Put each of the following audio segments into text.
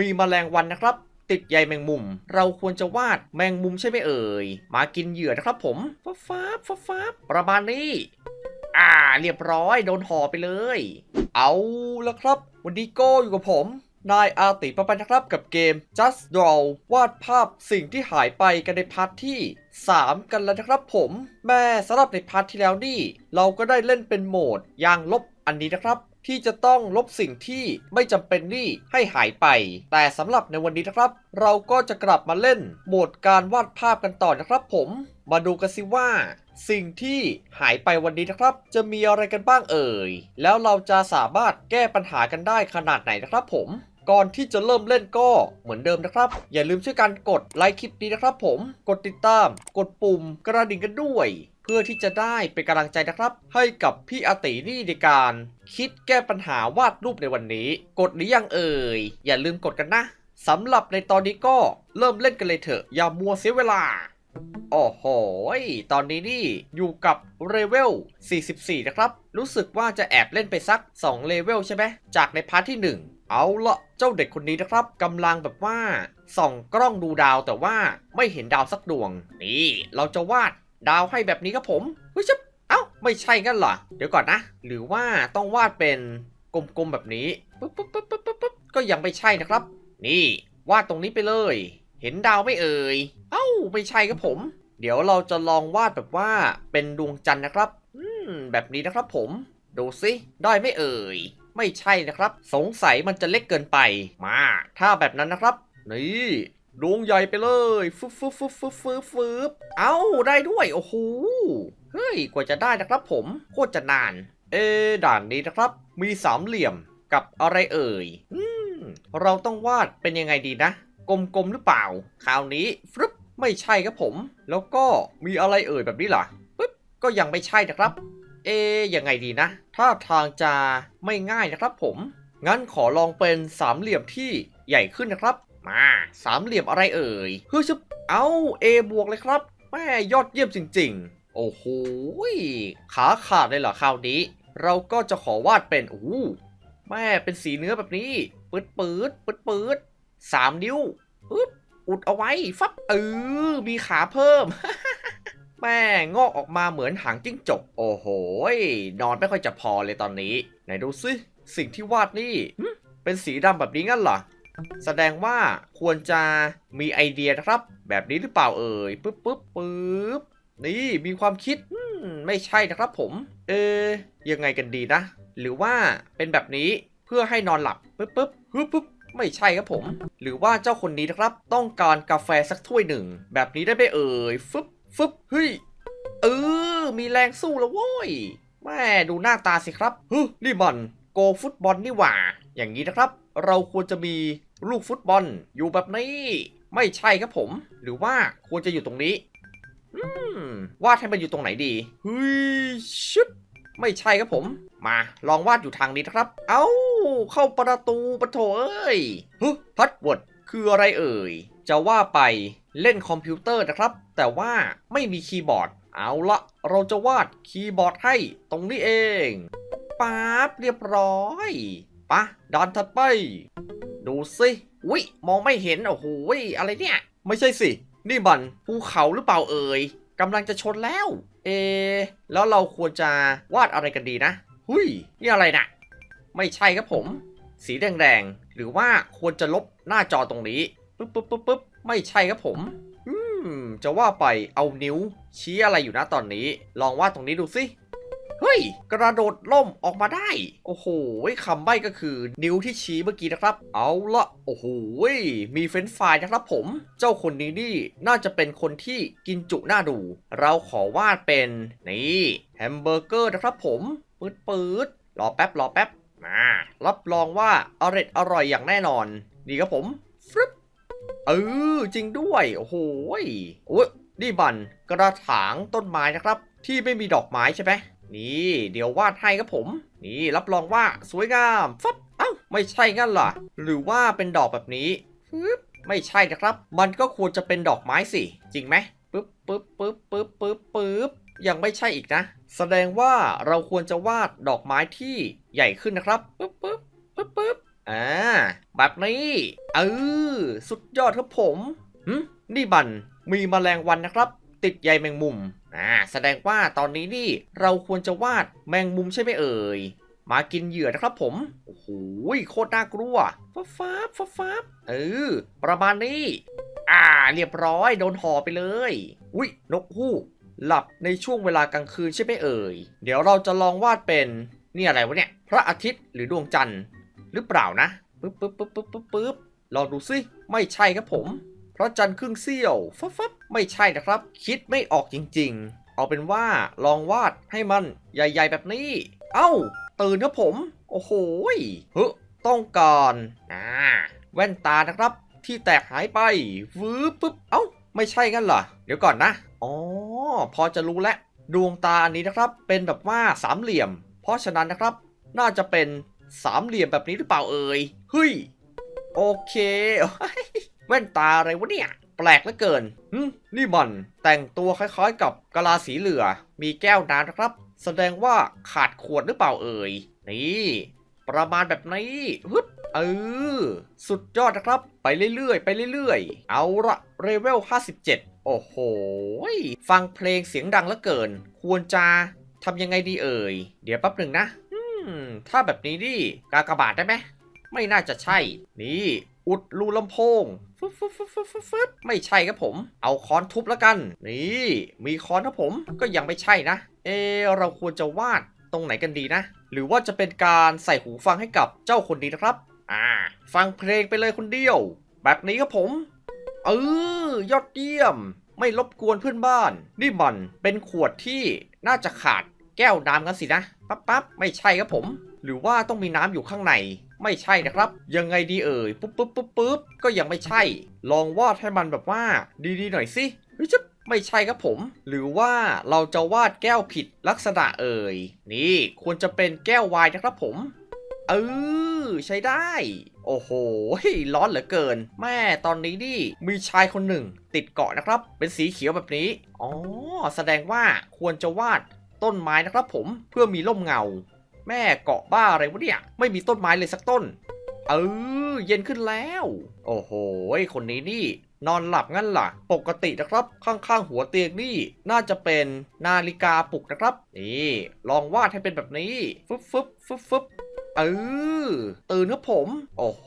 มีแมลงวันนะครับ ติดใยแมงมุม เราควรจะวาดแมงมุมใช่ไหมเอ่ย มากินเหยื่อนะครับผมฟ้าฟ้าฟ้าฟ้าประมาณนี้อ่าเรียบร้อยโดนห่อไปเลย เอาละครับ วันนี้ก็อยู่กับผมนายอาติประปันนะครับกับเกม Just Draw วาดภาพสิ่งที่หายไปกันในพาร์ทที่ 3 กันแล้วนะครับผม แม่สำหรับในพาร์ทที่แล้วนี่ เราก็ได้เล่นเป็นโหมดยางลบอันนี้นะครับ ที่จะต้องลบสิ่งที่ไม่จำเป็นนี่ให้หายไป แต่สำหรับในวันนี้นะครับ เราก็จะกลับมาเล่นโหมดการวาดภาพกันต่อนะครับผมมาดูกันสิว่า สิ่งที่หายไปวันนี้นะครับ จะมีอะไรกันบ้างเอ่ย แล้วเราจะสามารถแก้ปัญหากันได้ขนาดไหนนะครับผมก่อนที่จะเริ่มเล่นก็เหมือนเดิมนะครับ อย่าลืมช่วยกันกดไลค์คลิปนี้นะครับผม กดติดตาม กดปุ่มกระดิ่งกันด้วย เพื่อที่จะได้เป็นกำลังใจนะครับ ให้กับพี่อาตินี่ในการคิดแก้ปัญหาวาดรูปในวันนี้ กดหรือยังเอ่ย อย่าลืมกดกันนะสำหรับในตอนนี้ก็เริ่มเล่นกันเลยเถอะ อย่ามัวเสียเวลา โอ้โหยตอนนี้นี่อยู่กับเลเวล 44 นะครับ รู้สึกว่าจะแอบเล่นไปสัก 2 เลเวลใช่ไหม จากในพาร์ทที่ 1 เอาละเจ้าเด็กคนนี้นะครับกำลังแบบว่าส่องกล้องดูดาวแต่ว่าไม่เห็นดาวสักดวง นี่ เราจะวาด ดาวให้แบบนี้ครับผมเฮ้ยชับเอ้าไม่ใช่กันเหรอ เดี๋ยวก่อนนะ หรือว่าต้องวาดเป็นกลมๆแบบนี้ปึ๊บปึ๊บปึ๊บปึ๊บปึ๊บบก็ยังไม่ใช่นะครับ นี่วาดตรงนี้ไปเลย เห็นดาวไม่เอ่ย เอ้าไม่ใช่ครับผม เดี๋ยวเราจะลองวาดแบบว่าเป็นดวงจันทร์นะครับ อืมแบบนี้นะครับผม ดูสิได้ไม่เอ่ย ไม่ใช่นะครับ สงสัยมันจะเล็กเกินไป มา ถ้าแบบนั้นนะครับ นี่ ดวงใหญ่ไปเลยฟึบฟึบฟึบฟึบฟึบฟึบเอ้าได้ด้วย โอ้โห เฮ้ย กว่าจะได้นะครับผม โคตรจะนาน เอ ด่านนี้นะครับ มีสามเหลี่ยมกับอะไรเอ่ย อืม เราต้องวาดเป็นยังไงดีนะ กลมๆหรือเปล่า คราวนี้ฟึบไม่ใช่ครับผม แล้วก็มีอะไรเอ่ยแบบนี้ล่ะปึ๊บ ก็ยังไม่ใช่นะครับ เอะยังไงดีนะ ถ้าทางจะไม่ง่ายนะครับผม งั้นขอลองเป็นสามเหลี่ยมที่ใหญ่ขึ้นนะครับ มาสามเหลี่ยมอะไรเอ่ยเฮ้ยชึบเอา A บวกเลยครับแม่ยอดเยี่ยมจริง ๆ โอ้โหขาขาดเลยเหรอคราวนี้ เราก็จะขอวาดเป็นโอ้แม่เป็นสีเนื้อแบบนี้ปืดปืดปืดปืดสามนิ้วปึ๊บอุดเอาไว้ฟับเออมีขาเพิ่มแม่งอกออกมาเหมือนหางจิ้งจก โอ้โหนอนไม่ค่อยจะพอเลยตอนนี้ ไหนดูสิสิ่งที่วาดนี่เป็นสีดำแบบนี้งั้นเหรอ แสดงว่าควรจะมีไอเดียนะครับ แบบนี้หรือเปล่าเอ่ยปึ๊บปึ๊บปึ๊บนี่มีความคิดไม่ใช่นะครับผม เอะยังไงกันดีนะ หรือว่าเป็นแบบนี้เพื่อให้นอนหลับปึ๊บปึ๊บฮึบปึ๊บไม่ใช่ครับผม หรือว่าเจ้าคนนี้นะครับ ต้องการกาแฟสักถ้วยหนึ่ง แบบนี้ได้ไหมเอ่ยฟึบฟึบเฮ้ยเออ มีแรงสู้แล้วโว้ยแม่ดูหน้าตาสิครับฮึนี่มันโกฟุตบอลนี่หว่า อย่างนี้นะครับ เราควรจะมีลูกฟุตบอลอยู่แบบนี้ ไม่ใช่ครับผม หรือว่าควรจะอยู่ตรงนี้อืมวาดให้มันอยู่ตรงไหนดีเฮ้ยชุดไม่ใช่ครับผม มาลองวาดอยู่ทางนี้นะครับ เอ้า เข้าประตูปะโถเอ้ยฮึพัดวดคืออะไรเอ่ย จะว่าไปเล่นคอมพิวเตอร์นะครับ แต่ว่าไม่มีคีย์บอร์ด เอาละ เราจะวาดคีย์บอร์ดให้ตรงนี้เอง ป๊าบเรียบร้อย ปะดันถัดไป ดูสิวิมองไม่เห็น โอ้โหยอะไรเนี่ย ไม่ใช่สิ นี่มันภูเขาหรือเปล่าเอ่ยกำลังจะชนแล้ว เอ แล้วเราควรจะวาดอะไรกันดีนะ หุยนี่อะไรนะไม่ใช่ครับผม สีแดงๆ หรือว่าควรจะลบหน้าจอตรงนี้ปึ๊บปึ๊บปึ๊บปึ๊บไม่ใช่ครับผม อืม จะว่าไปเอานิ้วชี้อะไรอยู่นะตอนนี้ ลองวาดตรงนี้ดูสิ เฮ้ย กระโดดล่มออกมาได้ โอ้โหคำใบ้ก็คือ นิ้วที่ชี้เมื่อกี้นะครับ เอาละโอ้โหมีเฟรนฟรายนะครับผม เจ้าคนนี้นี่น่าจะเป็นคนที่กินจุหน้าดู เราขอวาดเป็นนี่แฮมเบอร์เกอร์นะครับผมปืดปืดรอแป๊บรอแป๊บมารับรองว่าอร่อยอร่อยอย่างแน่นอนนี่ครับผมฟรึบเออจริงด้วย โอ้โหโอ้ยนี่บันกระถางต้นไม้นะครับ ที่ไม่มีดอกไม้ใช่ไหม นี่ เดี๋ยววาดให้ครับผม นี่รับรองว่าสวยงามฟับเอ้าไม่ใช่งั้นเหรอหรือว่าเป็นดอกแบบนี้ฟึบไม่ใช่นะครับ มันก็ควรจะเป็นดอกไม้สิ จริงไหมปึ๊บปึ๊บปึ๊บปึ๊บปึ๊บปึ๊บยังไม่ใช่อีกนะ แสดงว่าเราควรจะวาดดอกไม้ที่ใหญ่ขึ้นนะครับปึ๊บปึ๊บปึ๊บปึ๊บอ่าแบบนี้เออสุดยอดครับผมหึนี่บันมีแมลงวันนะครับ ติดใยแมงมุม อ่าแสดงว่าตอนนี้นี่เราควรจะวาดแมงมุมใช่ไหมเอ่ย มากินเหยื่อนะครับผม โอ้โหโคตรน่ากลัวฟ้าฟ้าฟ้าฟ้าเออ ประมาณนี้ อ่า เรียบร้อยโดนห่อไปเลย อุ้ยนกฮูกหลับในช่วงเวลากลางคืนใช่ไหมเอ่ย เดี๋ยวเราจะลองวาดเป็นนี่อะไรวะเนี่ย พระอาทิตย์หรือดวงจันทร์หรือเปล่านะปึ๊บปึ๊บปึ๊บปึ๊บปึ๊บลองดูสิไม่ใช่ครับผม ระจันทร์ครึ่งเสี้ยวฟับฟับไม่ใช่นะครับ คิดไม่ออกจริง ๆ เอาเป็นว่าลองวาดให้มันใหญ่ ๆ แบบนี้ เอ้า ตื่นครับผม โอ้โหเฮ้ต้องการอ่าแว่นตานะครับที่แตกหายไปวืบปึ๊บ เอ้า ไม่ใช่กันเหรอ เดี๋ยวก่อนนะ อ๋อ พอจะรู้แล้ว ดวงตาอันนี้นะครับ เป็นแบบว่าสามเหลี่ยม เพราะฉะนั้นนะครับ น่าจะเป็นสามเหลี่ยมแบบนี้หรือเปล่าเอ่ย เฮ้ย โอเค แว่นตาอะไรวะเนี่ย แปลกเหลือเกินหึนี่มันแต่งตัวคล้ายๆ กับกะลาสีเหลือ มีแก้วน้ำนะครับ แสดงว่าขาดขวดหรือเปล่าเอ่ย นี่ ประมาณแบบนี้ฮึบเออ สุดยอดนะครับ ไปเรื่อยๆ ไปเรื่อยๆ เอาละเรเวล 57 โอ้โห ฟังเพลงเสียงดังเหลือเกิน ควรจะทำยังไงดีเอ่ย เดี๋ยวแป๊บหนึ่งนะ อืม ถ้าแบบนี้ดิกากบาทได้ไหม ไม่น่าจะใช่ นี่ อุดรูลำโพงฟึบฟึบฟึบฟึบฟึบฟึบไม่ใช่ครับผม เอาค้อนทุบแล้วกัน นี่ มีค้อนครับผม ก็ยังไม่ใช่นะ เอะเราควรจะวาดตรงไหนกันดีนะ หรือว่าจะเป็นการใส่หูฟังให้กับเจ้าคนนี้นะครับ อ่า ฟังเพลงไปเลยคนเดียว แบบนี้ครับผม เออยอดเยี่ยม ไม่รบกวนเพื่อนบ้าน นี่มันเป็นขวดที่น่าจะขาดแก้วน้ำกันสินะ ปั๊บปั๊บไม่ใช่ครับผม หรือว่าต้องมีน้ำอยู่ข้างใน ไม่ใช่นะครับ ยังไงดีเอ่ยปุ๊บปุ๊บปุ๊บปุ๊บก็ยังไม่ใช่ ลองวาดให้มันแบบว่าดีๆหน่อยสิเฮ้ยจะไม่ใช่ครับผม หรือว่าเราจะวาดแก้วผิดลักษณะเอ่ย นี่ควรจะเป็นแก้ววายนะครับผม เออใช้ได้ โอ้โห ร้อนเหลือเกิน แม่ตอนนี้นี่มีชายคนหนึ่ง ติดเกาะนะครับ เป็นสีเขียวแบบนี้ อ๋อ แสดงว่าควรจะวาดต้นไม้นะครับผมเพื่อมีร่มเงา แม่เกาะบ้าอะไรวะเนี่ย ไม่มีต้นไม้เลยสักต้น เออ เย็นขึ้นแล้ว โอ้โห คนนี้นี่ นอนหลับงั้นล่ะ ปกตินะครับ ข้างๆหัวเตียงนี่ น่าจะเป็นนาฬิกาปลุกนะครับ นี่ ลองวาดให้เป็นแบบนี้ ฟึบฟึบฟึบฟึบเออตื่นครับผม โอ้โห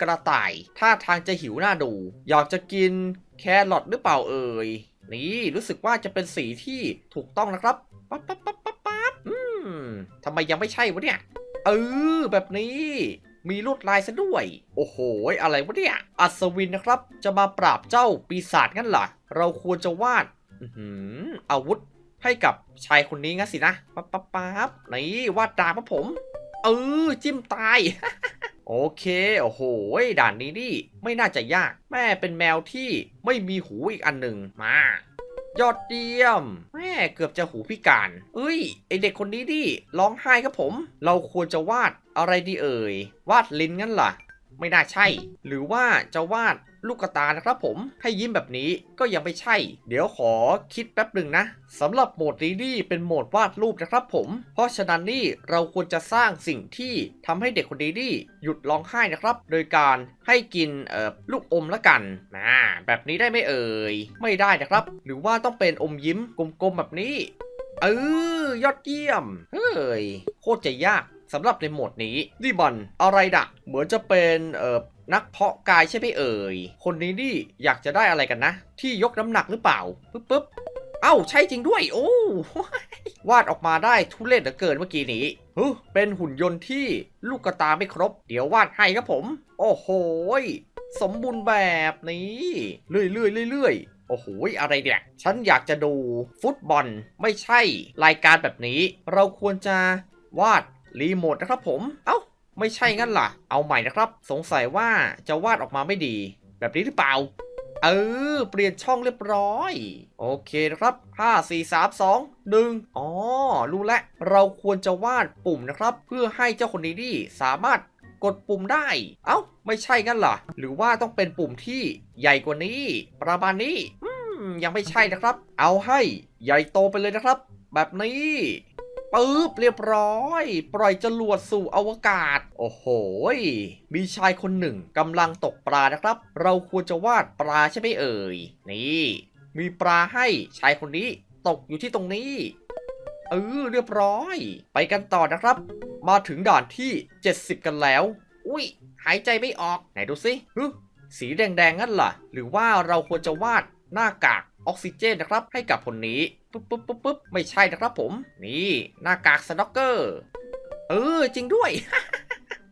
กระต่าย ท่าทางจะหิวหน้าดู อยากจะกินแครอทหรือเปล่าเอ่ย นี่ รู้สึกว่าจะเป็นสีที่ถูกต้องนะครับ ปั๊บปั๊บปั๊บปั๊บ ทำไมยังไม่ใช่วะเนี่ย เออ แบบนี้ มีลวดลายซะด้วย โอ้โห อะไรวะเนี่ย อัศวินนะครับ จะมาปราบเจ้าปีศาจงั้นเหรอ เราควรจะวาดอื้อหือาวุธให้กับชายคนนี้งั้นสินะ ปั๊บปั๊บปั๊บนี่วาดดาบครับผม เออ จิ้มตายโอเค โอ้โห ด่านนี้นี่ ไม่น่าจะยาก แม่เป็นแมวที่ไม่มีหูอีกอันหนึ่งมา ยอดเยี่ยมแม่เกือบจะหูพิการ เอ้ยไอเด็กคนนี้ดิร้องไห้ครับผม เราควรจะวาดอะไรดีเอ่ย วาดลิ้นงั้นล่ะ ไม่น่าใช่ หรือว่าจะวาด ลูกกระตานะครับผมให้ยิ้มแบบนี้ก็ยังไม่ใช่ เดี๋ยวขอคิดแป๊บหนึ่งนะสำหรับโหมดนี้นี่เป็นโหมดวาดรูปนะครับผม เพราะฉะนั้นนี่เราควรจะสร้างสิ่งที่ทำให้เด็กคนนี้นี่หยุดร้องไห้นะครับ โดยการให้กินเอ่อลูกอมละกันนะแบบนี้ได้ไหมเอ่ยไม่ได้นะครับ หรือว่าต้องเป็นอมยิ้มกลมๆแบบนี้เออยอดเยี่ยม เฮ้ย โคตรจะยากสำหรับในโหมดนี้นี่บอลอะไรดะเหมือนจะเป็นเอ่อ นักเพาะกายใช่ไหมเอ่ย คนนี้นี่อยากจะได้อะไรกันนะ ที่ยกน้ำหนักหรือเปล่าปึ๊บปึ๊บเอ้าใช่จริงด้วย โอ้วาดออกมาได้ทุเรศเหลือเกินเมื่อกี้นี้เฮ้ยเป็นหุ่นยนต์ที่ลูกกระตาไม่ครบ เดี๋ยววาดให้ครับผม โอ้โหสมบูรณ์แบบนี้ เรื่อยๆเรื่อยโอ้โห อะไรเนี่ย ฉันอยากจะดูฟุตบอลไม่ใช่รายการแบบนี้ เราควรจะวาดรีโมทนะครับผม เอ้า ไม่ใช่งั้นล่ะ เอาใหม่นะครับ สงสัยว่าจะวาดออกมาไม่ดี แบบนี้หรือเปล่า เออ เปลี่ยนช่องเรียบร้อย โอเคนะครับ 5 4 3 2 1อ๋อ รู้แล้ว เราควรจะวาดปุ่มนะครับ เพื่อให้เจ้าคนนี้นี่สามารถกดปุ่มได้ เอ้า ไม่ใช่งั้นเหรอหรือว่าต้องเป็นปุ่มที่ใหญ่กว่านี้ ประมาณนี้อืมยังไม่ใช่นะครับ เอาให้ใหญ่โตไปเลยนะครับ แบบนี้ ปึ๊บเรียบร้อย ปล่อยจรวดสู่อวกาศ โอ้โห มีชายคนหนึ่งกำลังตกปลานะครับ เราควรจะวาดปลาใช่ไหมเอ่ย นี่ มีปลาให้ชายคนนี้ตกอยู่ที่ตรงนี้ เออเรียบร้อย ไปกันต่อนะครับ มาถึงด่านที่ 70 กันแล้ว อุ้ยหายใจไม่ออก ไหนดูสิสีแดงๆงั้นล่ะ หรือว่าเราควรจะวาดหน้ากาก ออกซิเจนนะครับให้กับคนนี้ปุ๊บปุ๊บปุ๊บปุ๊บไม่ใช่นะครับผม นี่หน้ากากสน็อกเกอร์ เออจริงด้วย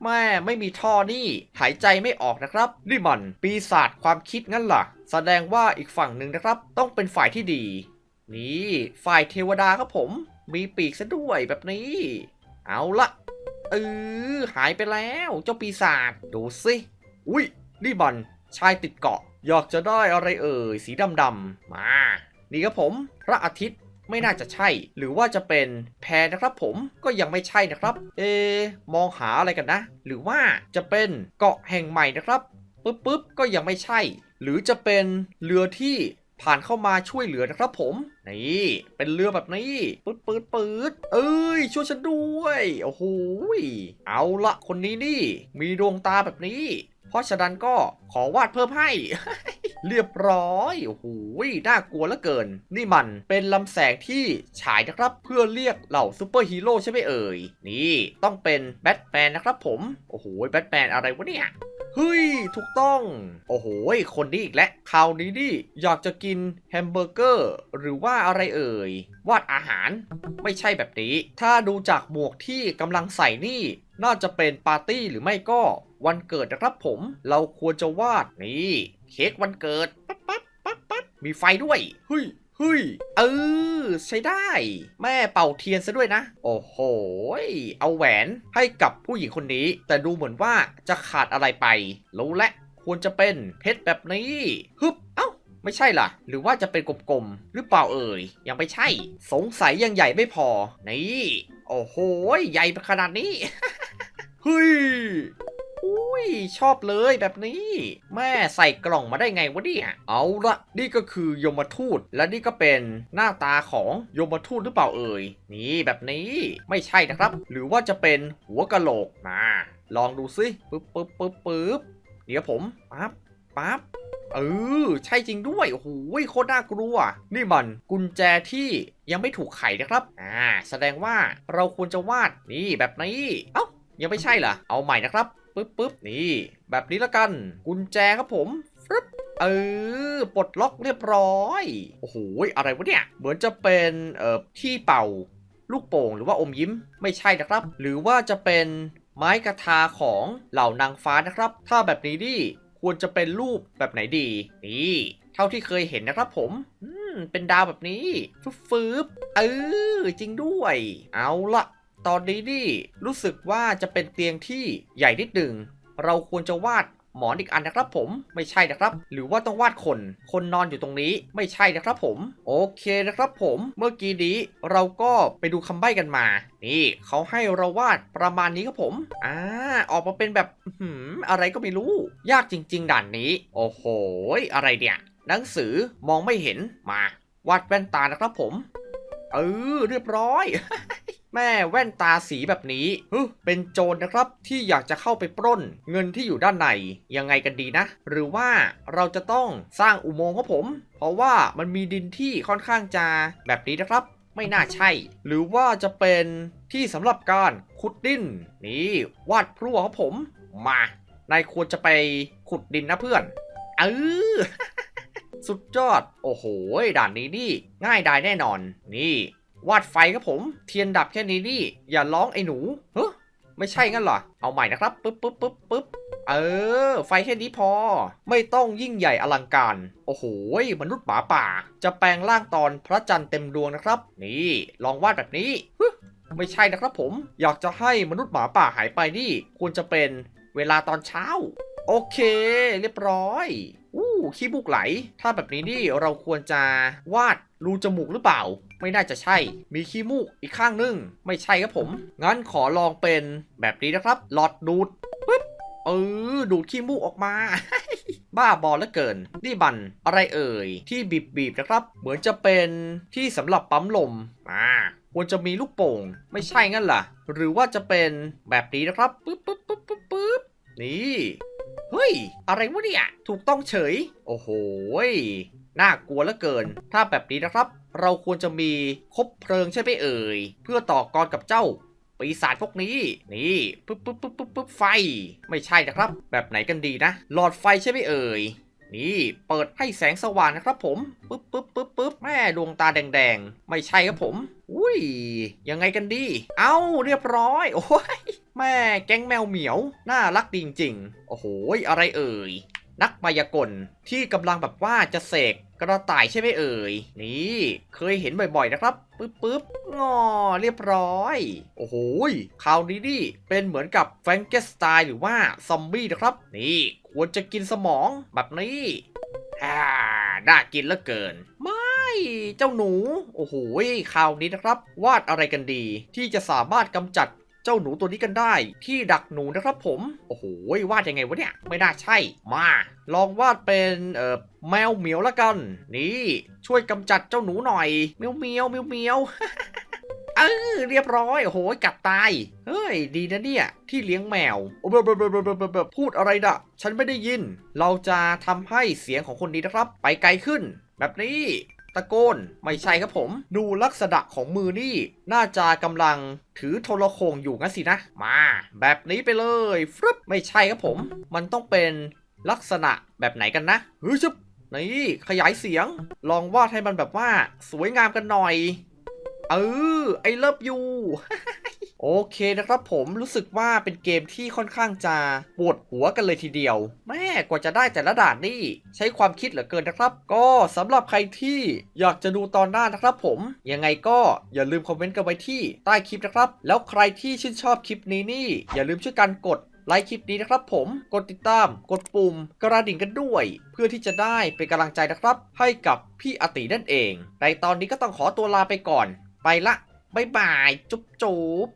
แม่ไม่มีท่อนี่ หายใจไม่ออกนะครับ นี่มันปีศาจความคิดงั้นล่ะ แสดงว่าอีกฝั่งหนึ่งนะครับ ต้องเป็นฝ่ายที่ดี นี่ฝ่ายเทวดาครับผม มีปีกซะด้วยแบบนี้ เอาละเออหายไปแล้ว เจ้าปีศาจดูสิอุ้ยนี่มันชายติดเกาะ อยากจะได้อะไรเอ่ยสีดำๆมา นี่ครับผม พระอาทิตย์ไม่น่าจะใช่ หรือว่าจะเป็นแพรนะครับผมก็ยังไม่ใช่นะครับ เอะมองหาอะไรกันนะ หรือว่าจะเป็นเกาะแห่งใหม่นะครับปึ๊บปึ๊บก็ยังไม่ใช่ หรือจะเป็นเรือที่ผ่านเข้ามาช่วยเหลือนะครับผม นี่เป็นเรือแบบนี้ปืดปืดปืดเอ้ย ช่วยฉันด้วย โอ้โหเอาละคนนี้นี่ มีดวงตาแบบนี้ เพราะฉะนั้นก็ขอวาดเพิ่มให้ เรียบร้อยโอ้โหน่ากลัวเหลือเกิน นี่มันเป็นลำแสงที่ฉายนะครับเพื่อเรียกเหล่าซูเปอร์ฮีโร่ใช่ไหมเอ่ย นี่ต้องเป็นแบทแมนนะครับผม โอ้โหแบทแมนอะไรวะเนี่ยเฮ้ย ถูกต้อง โอ้โห คนนี้อีกแล้วคราวนี้นี่อยากจะกินแฮมเบอร์เกอร์ หรือว่าอะไรเอ่ย วาดอาหาร ไม่ใช่แบบนี้ ถ้าดูจากหมวกที่กำลังใส่นี่ น่าจะเป็นปาร์ตี้หรือไม่ก็ วันเกิดนะครับผม เราควรจะวาดนี่เค้กวันเกิดปั๊บปั๊บปั๊บปั๊บมีไฟด้วยเฮ้ยเฮ้ยเออใช้ได้ แม่เป่าเทียนซะด้วยนะ โอ้โหเอาแหวนให้กับผู้หญิงคนนี้ แต่ดูเหมือนว่าจะขาดอะไรไปรู้และควรจะเป็นเพชรแบบนี้ ฮึบเอ้าไม่ใช่ล่ะ หรือว่าจะเป็นกลมๆ หรือเปล่าเอ่ย ยังไม่ใช่ สงสัยยังใหญ่ไม่พอ นี่ โอ้โห ใหญ่ขนาดนี้ เฮ้ยอุ้ ยชอบเลยแบบนี้ แม่ใส่กล่องมาได้ไงวะเนี่ยเอาละนี่ก็คือยมทูต และนี่ก็เป็นหน้าตาของยมทูตหรือเปล่าเอ่ยนี่แบบนี้ไม่ใช่นะครับ หรือว่าจะเป็นหัวกะโหลกมาลองดูสิปึ๊บปึ๊บปึ๊บปึ๊บเดี๋ยวผมปั๊บปั๊บเออ ใช่จริงด้วย โอ้โหโคตรน่ากลัว นี่มันกุญแจที่ยังไม่ถูกไขนะครับ อ่า แสดงว่าเราควรจะวาดนี่แบบนี้ เอ้า ยังไม่ใช่เหรอ เอาใหม่นะครับ ปึ๊บปึ๊บนี่ แบบนี้ละกัน กุญแจครับผมฟึบเออปลดล็อกเรียบร้อย โอ้โห อะไรวะเนี่ย เหมือนจะเป็นเอ่อที่เป่าลูกโป่งหรือว่าอมยิ้มไม่ใช่นะครับ หรือว่าจะเป็นไม้กระทาของเหล่านางฟ้านะครับ ถ้าแบบนี้ดิควรจะเป็นรูปแบบไหนดี นี่เท่าที่เคยเห็นนะครับผมอืมเป็นดาวแบบนี้ฟึบฟึบเออจริงด้วย เอาละ ตอนนี้นี่รู้สึกว่าจะเป็นเตียงที่ใหญ่นิดหนึ่ง เราควรจะวาดหมอนอีกอันนะครับผมไม่ใช่นะครับ หรือว่าต้องวาดคน คนนอนอยู่ตรงนี้ไม่ใช่นะครับผม โอเคนะครับผมเมื่อกี้นี้เราก็ไปดูคำใบ้กันมา นี่เขาให้เราวาดประมาณนี้ครับผมอ่าออกมาเป็นแบบอื้อหืออะไรก็ไม่รู้ ยากจริง ๆ ด่านนี้ โอ้โหอะไรเนี่ย หนังสือมองไม่เห็นมาวาดแว่นตานะครับผมเออเรียบร้อย แม่แว่นตาสีแบบนี้เป็นโจรนะครับที่อยากจะเข้าไปปล้น เงินที่อยู่ด้านในยังไงกันดีนะ หรือว่าเราจะต้องสร้างอุโมงค์ครับผม เพราะว่ามันมีดินที่ค่อนข้างจะแบบนี้นะครับ ไม่น่าใช่ หรือว่าจะเป็นที่สำหรับการขุดดิน นี่วาดพลั่วครับผม มานายควรจะไปขุดดินนะเพื่อนเออสุดยอด โอ้โหด่านนี้นี่ง่ายดายแน่นอน นี่ วาดไฟครับผม เทียนดับแค่นี้นี่ อย่าร้องไอ้หนูเฮ้ไม่ใช่งั้นเหรอ เอาใหม่นะครับปึ๊บปึ๊บปึ๊บปึ๊บเออ ไฟแค่นี้พอ ไม่ต้องยิ่งใหญ่อลังการ โอ้โหมนุษย์หมาป่า จะแปลงร่างตอนพระจันทร์เต็มดวงนะครับ นี่ ลองวาดแบบนี้ฮึไม่ใช่นะครับผม อยากจะให้มนุษย์หมาป่าหายไปนี่ ควรจะเป็นเวลาตอนเช้า โอเค เรียบร้อยอ ขี้บุกไหล ถ้าแบบนี้นี่เราควรจะวาดรูจมูกหรือเปล่า ไม่น่าจะใช่ มีขี้มูกอีกข้างนึง ไม่ใช่ครับผม งั้นขอลองเป็นแบบนี้นะครับ หลอดดูดปึ๊บเออ ดูดขี้มูกออกมา บ้าบอเหลือเกิน นี่บันอะไรเอ่ย ที่บีบบีบๆนะครับ เหมือนจะเป็นที่สำหรับปั๊มลมอ่าควรจะมีลูกโป่ง ไม่ใช่งั้นล่ะ หรือว่าจะเป็นแบบนี้นะครับปึ๊บปึ๊บปึ๊บปึ๊บนี่ เฮ้ย อะไรวะเนี่ย ถูกต้องเฉย โอ้โหยน่ากลัวเหลือเกิน ถ้าแบบนี้นะครับ เราควรจะมีคบเพลิงใช่ไหมเอ่ย เพื่อต่อกรกับเจ้าปีศาจพวกนี้ นี่ปึ๊บปึ๊บปึ๊บปึ๊บปึ๊บไฟ ไม่ใช่นะครับ แบบไหนกันดีนะ หลอดไฟใช่ไหมเอ่ย นี่เปิดให้แสงสว่างนะครับผม ปึ๊บปึ๊บปึ๊บปึ๊บแม่ดวงตาแดง ๆ ไม่ใช่ครับผม อุ้ย ยังไงกันดี เอ้าเรียบร้อย โอ้ย แม่แก๊งแมวเหมียว น่ารักดีจริงๆ โอ้โห อะไรเอ่ย นักมายากลที่กำลังแบบว่าจะเสกกระต่ายใช่ไหมเอ่ย นี่ เคยเห็นบ่อยๆนะครับ ปึ๊บปึ๊บงอเรียบร้อย โอ้โหคราวนี้นี่เป็นเหมือนกับแฟรงเกสไตน์หรือว่าซอมบี้นะครับ นี่ควรจะกินสมองแบบนี้อ่าน่ากินเหลือเกิน ไม่เจ้าหนู โอ้โหคราวนี้นะครับ วาดอะไรกันดี ที่จะสามารถกำจัด เจ้าหนูตัวนี้กันได้ ที่ดักหนูนะครับผม โอ้โหวาดยังไงวะเนี่ย ไม่น่าใช่ มา ลองวาดเป็นเอ่อแมวเหมียวละกัน นี่ช่วยกำจัดเจ้าหนูหน่อยเมียวเมียวเมียวเมียวเออเรียบร้อยโอ้โหกัดตาย เฮ้ย ดีนะเนี่ย ที่เลี้ยงแมวโอ้แบบบบบพูดอะไรนะฉันไม่ได้ยิน เราจะทำให้เสียงของคนนี้นะครับ ไปไกลขึ้น แบบนี้ ตะโกน ไม่ใช่ครับผม ดูลักษณะของมือนี่ น่าจะกำลังถือโทรโขงอยู่งั้นสินะ มา แบบนี้ไปเลยฟรึบไม่ใช่ครับผม มันต้องเป็นลักษณะแบบไหนกันนะเฮ้ยชุบนี่ขยายเสียง ลองวาดให้มันแบบว่า สวยงามกันหน่อย เออไอเลิฟยู โอเคนะครับผมรู้สึกว่าเป็นเกมที่ค่อนข้างจะปวดหัวกันเลยทีเดียว แม่กว่าจะได้แต่ละด่านนี่ ใช้ความคิดเหลือเกินนะครับ ก็สำหรับใครที่อยากจะดูตอนหน้านะครับผม ยังไงก็อย่าลืมคอมเมนต์กันไว้ที่ใต้คลิปนะครับ แล้วใครที่ชื่นชอบคลิปนี้นี่ อย่าลืมช่วยกันกดไลค์คลิปนี้นะครับผม กดติดตาม กดปุ่มกระดิ่งกันด้วย เพื่อที่จะได้เป็นกำลังใจนะครับ ให้กับพี่อตินั่นเอง ในตอนนี้ก็ต้องขอตัวลาไปก่อน ไปละ บ๊ายบาย จุ๊บจุ๊บ